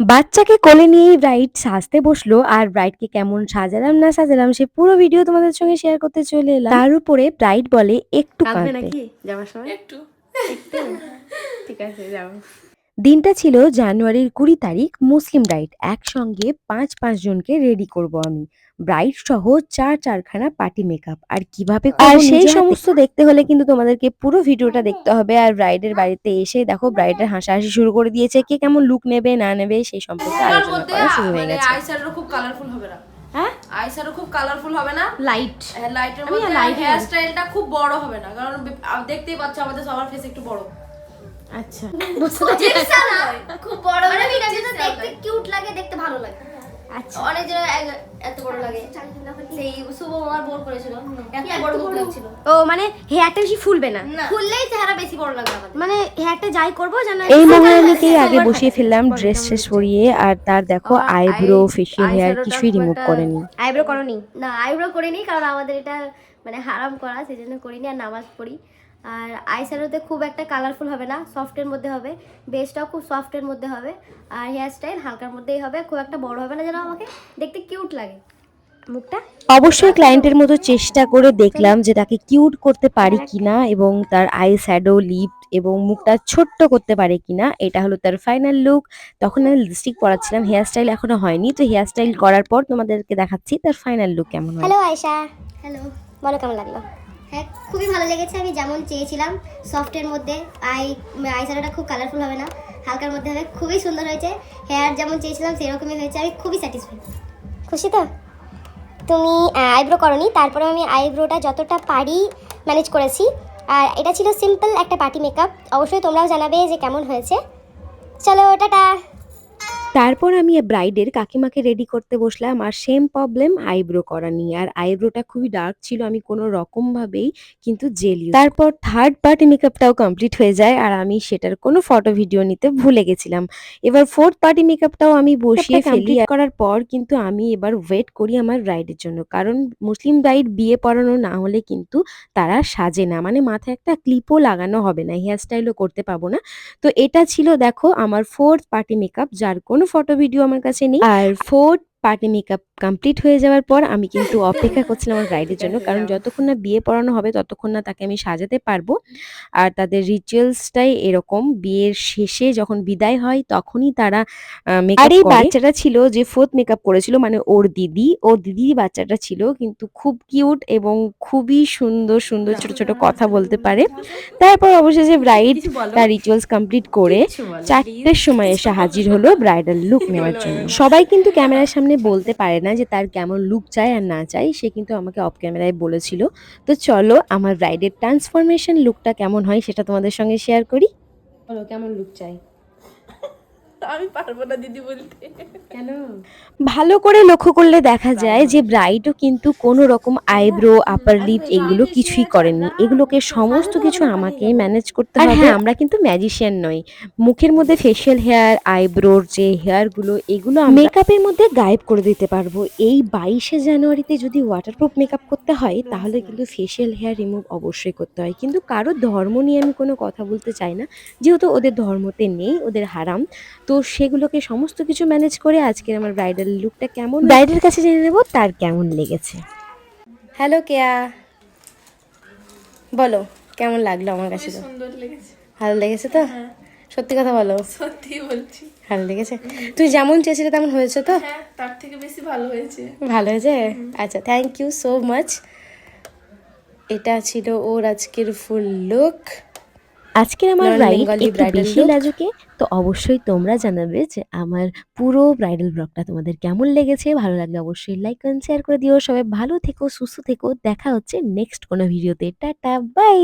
বাচ্চাকে কোলে নিয়েই ব্রাইট সাজতে বসল আর ব্রাইডকে কেমন সাজালাম না সাজালাম সে পুরো ভিডিও তোমাদের সঙ্গে শেয়ার করতে চলে এলাম। তার উপরে ব্রাইট বলে একটু কাঁদবে। নাকি? যাওয়ার সময়? একটু। একটু? ঠিক আছে যাও। দিনটা ছিল জানুয়ারির কুড়ি তারিখ মুসলিম ব্রাইড একসঙ্গে পাঁচ পাঁচ জনকে রেডি করব আমি। ব্রাইড সহ চার চারখানা পার্টি মেকআপ আর কীভাবে আর সেই সমস্ত দেখতে হলে কিন্তু তোমাদেরকে পুরো ভিডিওটা দেখতে হবে। আর ব্রাইডের বাড়িতে এসে দেখো ব্রাইডের হাসাহাসি শুরু করে দিয়েছে। কে কেমন লুক নেবে না নেবে সেই সম্পর্কে আলোচনা করা শুরু হয়ে মানে গেছে। খুব কালারফুল হবে না। হ্যাঁ? খুব কালারফুল হবে না। লাইট লাইটের মধ্যে হেয়ার স্টাইলটা খুব বড় হবে না। কারণ দেখতেই পাচ্ছ আমাদের সবার ফেস একটু বড়। আচ্ছা। খুব বড় মানে দেখতে কিউট লাগে দেখতে ভালো লাগে। আচ্ছা। অনেক জন এত বড় লাগে। সেই শুভ আমার বোর করেছিল। এত বড় মুখ লাগছিল ও মানে হেয়ারটা বেশি ফুলবে না? চেহারা বেশি বড় লাগবে আমাদের। মানে হেয়ারটা যাই করব যেন এই মহারানীকেই আগে বসিয়ে ফেললাম ড্রেস ট্রেস পরিয়ে আর তার দেখো আইব্রো ফেসিয়াল হেয়ার কিছুই রিমুভ করেনি। আইব্রো করনি? না আইব্রো করিনি কারণ আমাদের এটা মানে হারাম করা সেই জন্য করিনি আর নামাজ পড়ি। আর আইশ্যাডোতে খুব একটা কালারফুল হবে না সফটের মধ্যে হবে। বেসটাও খুব সফটের মধ্যে হবে। আর হেয়ার স্টাইল হালকার মধ্যেই হবে খুব একটা বড় হবে না যেন আমাকে দেখতে কিউট লাগে। মুখটা? অবশ্যই ক্লায়েন্টের মতো চেষ্টা করে দেখলাম যে তাকে কিউট করতে পারি কিনা এবং তার আই শ্যাডো লিপ এবং মুখটা ছোট্ট করতে পারে কিনা এটা হলো তার ফাইনাল লুক তখন আমি লিপস্টিক পরাচ্ছিলাম হেয়ার স্টাইল এখনও হয়নি। তো হেয়ার স্টাইল করার পর তোমাদেরকে দেখাচ্ছি তার ফাইনাল লুক কেমন হয়। হ্যালো আয়শা হ্যালো বলো কেমন লাগল? হ্যাঁ খুবই ভালো লেগেছে, আমি যেমন চেয়েছিলাম, সফটের মধ্যে, আই আই আইশ্যাডোটা খুব কালারফুল হবে না, হালকার মধ্যে হবে, খুবই সুন্দর হয়েছে, হেয়ার যেমন চেয়েছিলাম, সেরকমই হয়েছে, আমি খুবই স্যাটিসফাইড খুশি তো তুমি আইব্রো করনি তারপরে আমি আইব্রোটা যতটা পারি ম্যানেজ করেছি, আর এটা ছিল সিম্পল একটা পার্টি মেকআপ অবশ্যই তোমরাও জানাবে যে কেমন হয়েছে। চলো, টাটা! তারপর আমি ব্রাইডের কাকিমাকে রেডি করতে বসলাম। আর সেম প্রবলেম আইব্রো করা নিয়ে। আর আইব্রোটা খুবই ডার্ক ছিল আমি কোনো রকম ভাবেই কিন্তু জেল তারপর থার্ড পার্টি মেকআপটাও কমপ্লিট হয়ে যায়। আর আমি সেটার কোনো ফটো ভিডিও নিতে ভুলে গেছিলাম। এবার ফোর্থ পার্টি মেকআপটাও আমি বসিয়ে ফেলি। করার পর কিন্তু আমি এবার ওয়েট করি আমার ব্রাইডের জন্য। কারণ মুসলিম ব্রাইড বিয়ে পড়ানো না হলে কিন্তু তারা সাজে না। মানে মাথায় একটা ক্লিপও লাগানো হবে না। হেয়ার স্টাইলও করতে পাবো না। তো এটা ছিল দেখো আমার ফোর্থ পার্টি মেকআপ যার কোনো ফটো ভিডিও আমার কাছে নেই। আর ফোর্থ পার্টি মেকআপ কমপ্লিট হয়ে যাওয়ার পর আমি কিন্তু অপেক্ষা করছিলাম আমার ব্রাইডের জন্য। কারণ যতক্ষণ না বিয়ে পড়ানো হবে ততক্ষণ না তাকে আমি সাজাতে পারব। আর তাদের রিচুয়ালসটাই এরকম। বিয়ের শেষে যখন বিদায় হয় তখনই তারা মেকআপ আর এই বাচ্চাটা ছিল যে ফোর্থ মেকআপ করেছিল মানে ওর দিদি। ওর দিদি বাচ্চাটা ছিল কিন্তু খুব কিউট এবং খুবই সুন্দর সুন্দর ছোট ছোট কথা বলতে পারে। তারপর অবশেষে ব্রাইড তার রিচুয়ালস কমপ্লিট করে চারটের সময় এসে হাজির হলো ব্রাইডাল লুক নেওয়ার জন্য। সবাই কিন্তু ক্যামেরার সামনে বলতে পারে না যে তার কেমন লুক চাই আর না চাই, সে কিন্তু আমাকে অফ ক্যামেরায় বলেছিল। তো চলো আমার ব্রাইডের ট্রান্সফরমেশন লুকটা কেমন হয় সেটা তোমাদের সঙ্গে শেয়ার করি। বলো, কেমন লুক চাই? আমি পারব না দিদি বলতে। কেন? ভালো করে লক্ষ্য করলে দেখা যায় যে ব্রাইডও কিন্তু কোনো রকম আইব্রো আপার লিপ এগুলো কিছুই করেনি এগুলোকে সমস্ত কিছু আমাকে ম্যানেজ করতে হবে। হ্যাঁ আমরা কিন্তু ম্যাজিশিয়ান নই। মুখের মধ্যে ফেশিয়াল হেয়ার আইব্রোর যে হেয়ারগুলো এগুলো মেকআপের মধ্যে গায়েব করে দিতে পারব। এই বাইশে জানুয়ারিতে যদি ওয়াটারপ্রুফ মেকআপ করতে হয় তাহলে কিন্তু ফেশিয়াল হেয়ার রিমুভ অবশ্যই করতে হয়। কিন্তু কারও ধর্ম নিয়ে আমি কোনো কথা বলতে চাই না। যেহেতু ওদের ধর্মতে নেই ওদের হারাম। তো সেগুলোকে সমস্ত কিছু ম্যানেজ করে আজকের আমার ব্রাইডাল লুকটা কেমন ব্রাইডের কাছে জেনে নেব তার কেমন লেগেছে। হ্যালো কেয়া। বলো কেমন লাগল আমার কাছে তো? সুন্দর লেগেছে। ভালো লেগেছে তো? সত্যি কথা বলো। সত্যি বলছি। ভালো লেগেছে? তুই যেমন চেয়েছিলে তেমন হয়েছে তো? হ্যাঁ তার থেকে বেশি ভালো হয়েছে। ভালো হয়েছে? আচ্ছা থ্যাংক ইউ সো মাচ এটা ছিল ওর আজকের ফুল লুক আজকের আমার লাইফ ব্রাইড একটু বেশি লাজুকে তো অবশ্যই তোমরা জানাবে যে আমার পুরো ব্রাইডাল ব্লগটা তোমাদের কেমন লেগেছে। ভালো লাগলে অবশ্যই লাইক কমেন্ট শেয়ার করে দিও। সবাই ভালো থেকো সুস্থ থেকো। দেখা হচ্ছে নেক্সট কোনো ভিডিওতে টাটা বাই